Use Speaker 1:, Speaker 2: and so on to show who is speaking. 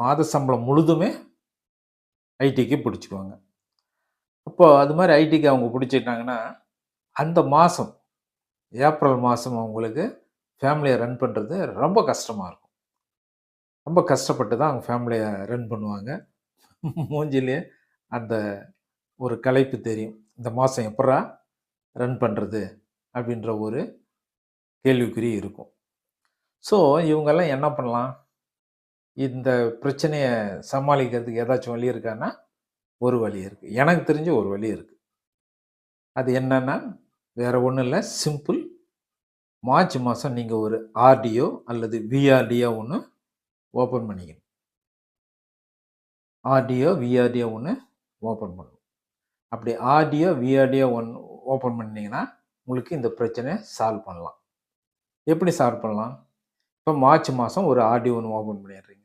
Speaker 1: மாத சம்பளம் முழுதுமே ஐடிக்கு பிடிச்சிக்குவாங்க. அப்போ அது மாதிரி ஐடிக்கு அவங்க பிடிச்சிட்டாங்கன்னா அந்த மாதம் ஏப்ரல் மாதம் அவங்களுக்கு ஃபேமிலியை ரன் பண்ணுறது ரொம்ப கஷ்டமாக இருக்கும். ரொம்ப கஷ்டப்பட்டு தான் அவங்க ஃபேமிலியை ரன் பண்ணுவாங்க. மூஞ்சிலே அந்த ஒரு கலைப்பு தெரியும். இந்த மாதம் எப்படா ரன் பண்ணுறது அப்படின்ற ஒரு கேள்விக்குறி இருக்கும். ஸோ இவங்கெல்லாம் என்ன பண்ணலாம்? இந்த பிரச்சனையை சமாளிக்கிறதுக்கு ஏதாச்சும் வழி இருக்கான்னா ஒரு வழி இருக்குது எனக்கு தெரிஞ்ச ஒரு வழி இருக்குது அது என்னன்னா வேறு ஒன்றும் இல்லை. சிம்பிள். மார்ச் மாதம் நீங்கள் ஒரு ஆர்டிஓ அல்லது விஆர்டிஓ ஒன்று ஓப்பன் பண்ணிக்கணும். ஆர்டிஓ விஆர்டிஓ ஒன்று ஓப்பன் பண்ணணும். அப்படி ஆர்டிஓ விஆர்டிஓ ஒன் ஓப்பன் பண்ணிங்கன்னா உங்களுக்கு இந்த பிரச்சனையை சால்வ் பண்ணலாம். எப்படி சால்வ் பண்ணலாம்? இப்போ மார்ச் மாதம் ஒரு ஆர்டிஓ ஒன்று ஓப்பன் பண்ணிடுறீங்க.